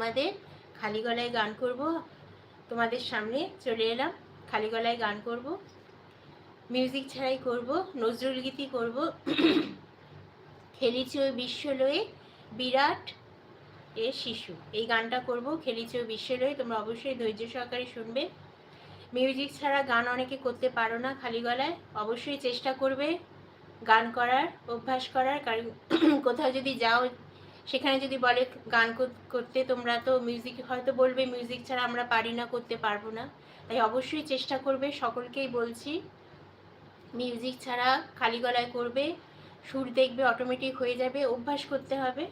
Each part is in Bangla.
তোমাদের খালি গলায় গান করব। তোমাদের সামনে চলে এলাম, খালি গলায় গান করব। মিউজিক ছাড়াই করব, নজরুল গীতি করব। খেলিছে বিশ্বলয়ে বিরাট এ শিশু। এই গানটা করব খেলিছে বিশ্বলয়ে, তোমরা অবশ্যই ধৈর্য সহকারে শুনবে। মিউজিক ছাড়া গান অনেকে করতে পারো না খালি গলায়, অবশ্যই চেষ্টা করবে গান করার, অভ্যাস করার। কারণ কোথাও যদি যাও সেখানে যদি বলে গান করতে তোমরা তো মিউজিক হয়তো বলবে মিউজিক ছাড়া আমরা পারি না, করতে পারব না। তাই অবশ্যই চেষ্টা করবে, সকলকেই বলছি মিউজিক ছাড়া খালি গলায় করবে, সুর দেখবে অটোমেটিক হয়ে যাবে, অভ্যাস করতে হবে,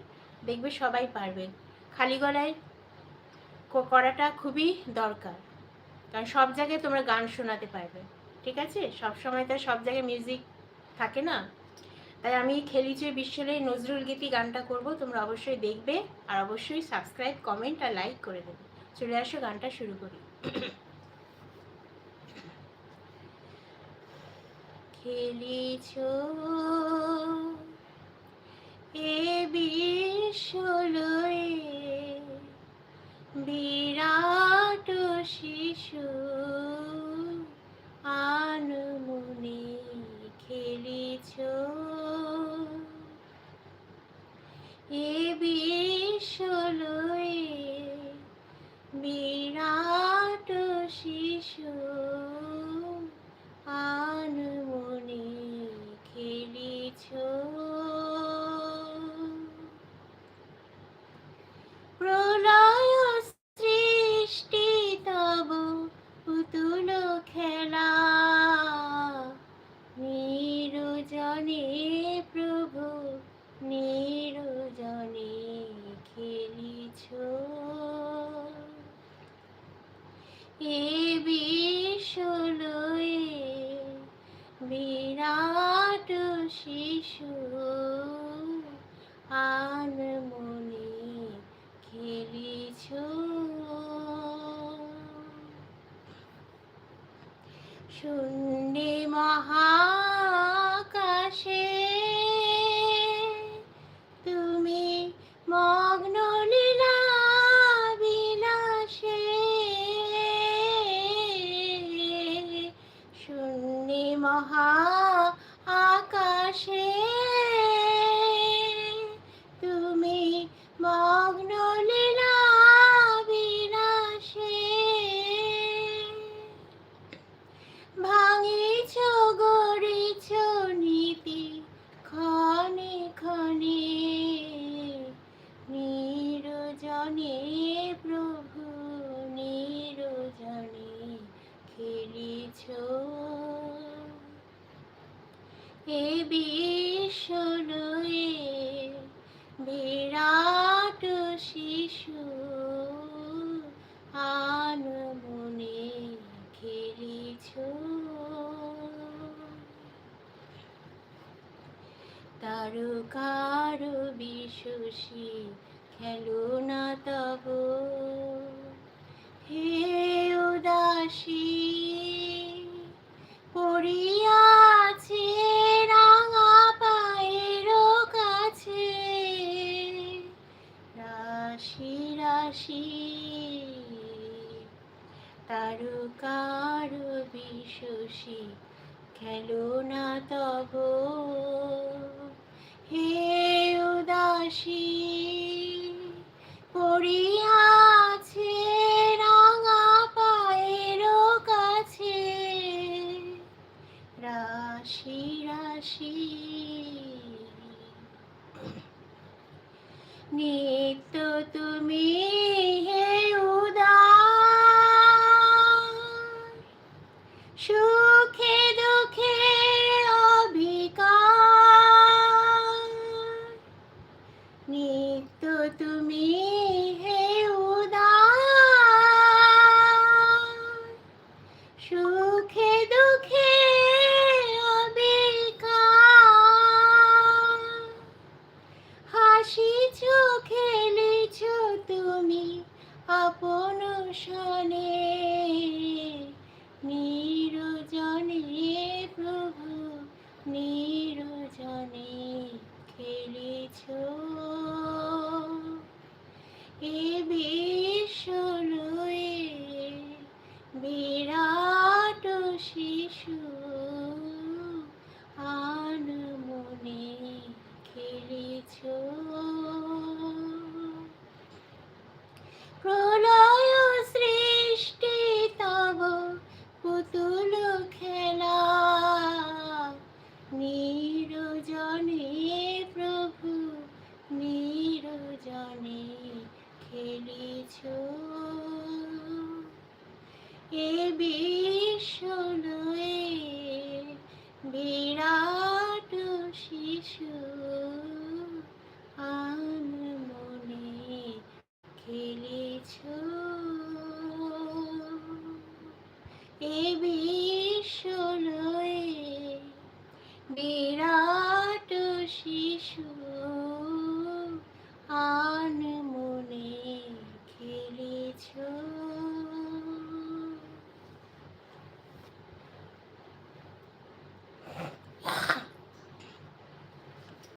দেখবে সবাই পারবে। খালি গলায় করাটা খুবই দরকার, কারণ সব জায়গায় তোমরা গান শোনাতে পারবে, ঠিক আছে? সব সময় তো সব জায়গায় মিউজিক থাকে না? তাই আমি খেলিছে বিশ্বের নজরুল গীতি গানটা করব, তোমরা অবশ্যই দেখবে আর অবশ্যই সাবস্ক্রাইব কমেন্ট আর লাইক করে দেবে। চলে আসো, গানটা শুরু করি। খেলিছ বিরাট শিশু আনমনে খেলিছ। শূন্য মহাকাশে মহা আকাশে বিশ্বলয়ে বিরাট শিশু আনমনে খেলিছ তারকার বিশ্বসী খেলো না তব। হে উদাসী রাশি তারকার বিশ্বসী খেলো না তব। হে উদাসী পড়িয়াছে রাঙা পায়ের কাছে। রাশি রাশি, নিত্য তুমি নিত্য তুমি। খেলেছ এ